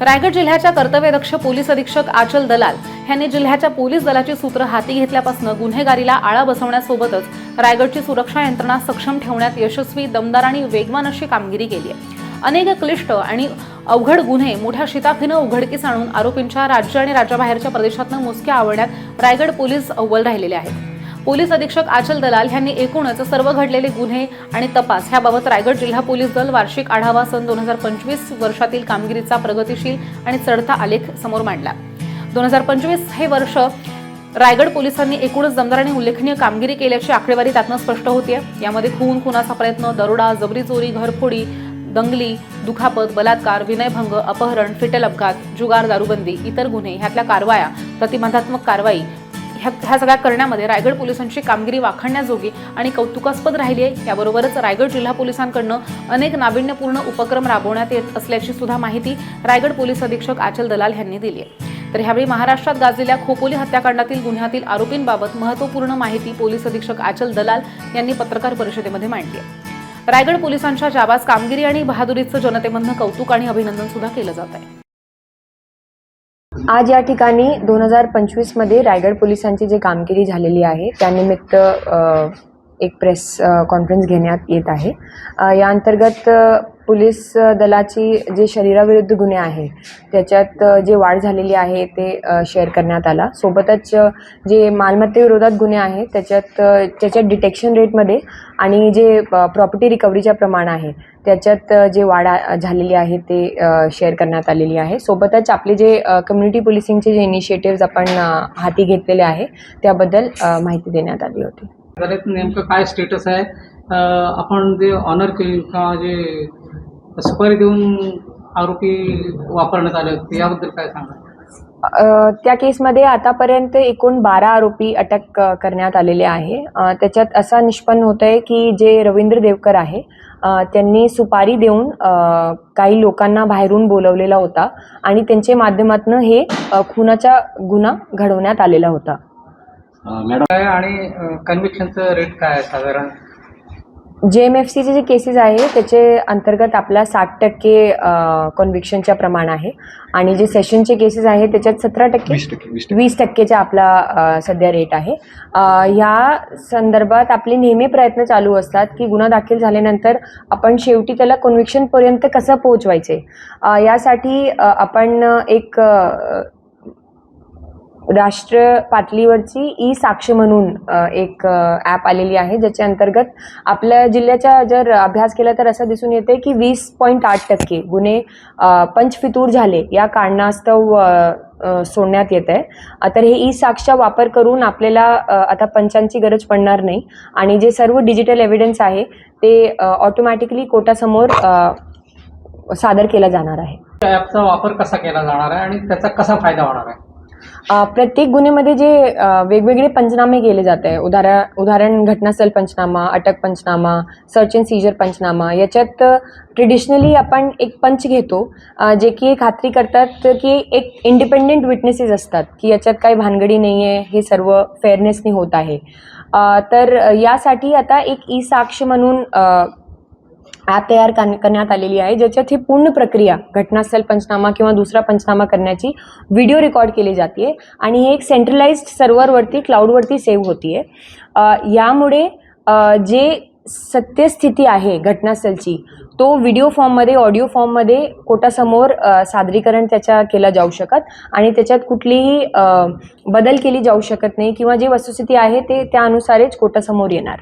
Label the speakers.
Speaker 1: रायगड जिल्ह्याच्या कर्तव्यदक्ष पोलीस अधीक्षक आचल दलाल यांनी जिल्ह्याच्या पोलीस दलाची सूत्र हाती घेतल्यापासून गुन्हेगारीला आळा बसवण्यासोबतच रायगडची सुरक्षा यंत्रणा सक्षम ठेवण्यात यशस्वी दमदार आणि वेगवान अशी कामगिरी केली आहे. अनेक क्लिष्ट आणि अवघड गुन्हे मोठ्या शिताफीनं उघडकीस आणून आरोपींच्या राज्य आणि राज्याबाहेरच्या प्रदेशातनं मुसक्या आवडण्यात रायगड पोलीस अव्वल राहिलेले आहेत. पोलीस अधीक्षक आचल दलाल यांनी एकूणच सर्व घडलेले गुन्हे आणि तपास ह्याबाबत रायगड जिल्हा पोलीस दल वार्षिक आढावा सन दोन हजार पंचवीस वर्षातील कामगिरीचा प्रगतिशील आणि चढता आलेख समोर मांडला. दोन हजार पंचवीस हे वर्ष रायगड पोलिसांनी एकूणच दमदार आणि उल्लेखनीय कामगिरी केल्याची आकडेवारी त्यातनं स्पष्ट होते यामध्ये खून खुनाचा प्रयत्न दरोडा जबरी चोरी घरफोडी दंगली दुखापत बलात्कार विनयभंग अपहरण फिटल अपघात जुगार दारूबंदी इतर गुन्हे ह्यातल्या कारवाया प्रतिबंधात्मक कारवाई ह्या ह्या सगळ्या करण्यामध्ये रायगड पोलिसांची कामगिरी वाखाणण्याजोगी आणि कौतुकास्पद राहिली आहे. याबरोबरच रायगड जिल्हा पोलिसांकडनं अनेक नाविन्यपूर्ण उपक्रम राबवण्यात येत असल्याची सुद्धा माहिती रायगड पोलीस अधीक्षक आचल दलाल यांनी दिली आहे. तर ह्यावेळी महाराष्ट्रात गाजलेल्या खोपोली हत्याकांडातील गुन्ह्यातील आरोपींबाबत महत्त्वपूर्ण माहिती पोलीस अधीक्षक आचल दलाल यांनी पत्रकार परिषदेमध्ये मांडली आहे. रायगड पोलिसांच्या जाबाज कामगिरी आणि बहादुरीचं जनतेमधनं कौतुक आणि अभिनंदन सुद्धा केलं जात आहे.
Speaker 2: आज या ठिकाणी दोन हजार पंचवीसमध्ये रायगड पोलिसांची जी कामगिरी झालेली आहे त्यानिमित्त एक प्रेस कॉन्फरन्स घेण्यात येत आहे. या अंतर्गत पोलीस दलाची जे शरीराविरुद्ध गुन्हे आहे त्याच्यात जे वाढ झालेली आहे ते शेअर करण्यात आला. सोबतच जे मालमत्तेविरोधात गुन्हे आहेत त्याच्यात त्याच्या त्याच्यात डिटेक्शन रेटमध्ये आणि जे प्रॉपर्टी रिकव्हरीच्या प्रमाण आहे त्याच्यात जे वाढ झालेली आहे ते शेअर करण्यात आलेली आहे. सोबतच आपले जे कम्युनिटी पोलिसिंगचे जे इनिशिएटिव्ज आपण हाती घेतलेले आहे त्याबद्दल माहिती देण्यात आली होती.
Speaker 3: नेमकं काय स्टेटस आहे? आपण जे ऑनर केली किंवा जे सुपारी देऊन आरोपी वापरण्यात आले होते याबद्दल काय सांगा
Speaker 2: अ, त्या केसमध्ये आतापर्यंत एकूण बारा आरोपी अटक अ, करण्यात आलेले आहे. अ, त्याच्यात असा निष्पन्न होत आहे की जे रवींद्र देवकर आहे अ, त्यांनी सुपारी देऊन अ, काही लोकांना बाहेरून बोलवलेला होता आणि त्यांच्या माध्यमातून हे अ, खुनाचा गुन्हा घडवण्यात आलेला होता.
Speaker 3: मॅडम काय आणि कन्व्हिक्शनचं रेट काय आहे साधारण?
Speaker 2: जे एम एफ सीचे जे केसेस आहे त्याचे अंतर्गत आपला साठ टक्के कॉन्व्हिक्शनच्या प्रमाण आहे. आणि जे सेशनचे केसेस आहे त्याच्यात सतरा टक्के वीस टक्केचा आपला सध्या रेट आहे. ह्या संदर्भात आपले नेहमी प्रयत्न चालू असतात की गुन्हा दाखल झाल्यानंतर आपण शेवटी त्याला कन्व्हिक्शनपर्यंत कसं पोहोचवायचे? यासाठी आपण एक राष्ट्र पातळीवरची ई साक्ष म्हणून एक ॲप आलेली आहे ज्याच्या अंतर्गत आपल्या जिल्ह्याचा जर अभ्यास केला तर असं दिसून येते की वीस पॉईंट आठ टक्के गुन्हे पंचफितूर झाले या कारणास्तव सोडण्यात येत आहे तर हे ई साक्षचा वापर करून आपल्याला आता पंचांची गरज पडणार नाही. आणि जे सर्व डिजिटल एव्हिडन्स आहे ते ऑटोमॅटिकली कोर्टासमोर सादर केला जाणार आहे.
Speaker 3: ॲपचा वापर कसा केला जाणार आहे आणि त्याचा कसा फायदा होणार आहे?
Speaker 2: प्रत्येक गुन्ह्यामध्ये जे वेगवेगळे पंचनामे केले जात आहे उदाहरण उदाहरण घटनास्थल पंचनामा अटक पंचनामा सर्च अँड सीजर पंचनामा याच्यात ट्रेडिशनली आपण एक पंच घेतो जे की खात्री करतात की एक इंडिपेंडेंट विटनेसेस असतात की याच्यात काही भानगडी नाही आहे हे सर्व फेअरनेसनी होत आहे. तर यासाठी आता एक ई साक्ष म्हणून ॲप तयार करण्यात आलेली आहे ज्याच्यात ही पूर्ण प्रक्रिया घटनास्थल पंचनामा किंवा दुसरा पंचनामा करण्याची व्हिडिओ रेकॉर्ड केली जाते आणि हे एक सेंट्रलाइज्ड सर्व्हरवरती क्लाउडवरती सेव्ह होती आहे यामुळे जे सत्यस्थिती आहे घटनास्थळची तो व्हिडिओ फॉर्ममध्ये ऑडिओ फॉर्ममध्ये कोर्टासमोर सादरीकरण त्याच्या केलं जाऊ शकत आणि त्याच्यात कुठलीही बदल केली जाऊ शकत नाही किंवा जी वस्तुस्थिती आहे ते त्यानुसारच कोर्टासमोर येणार.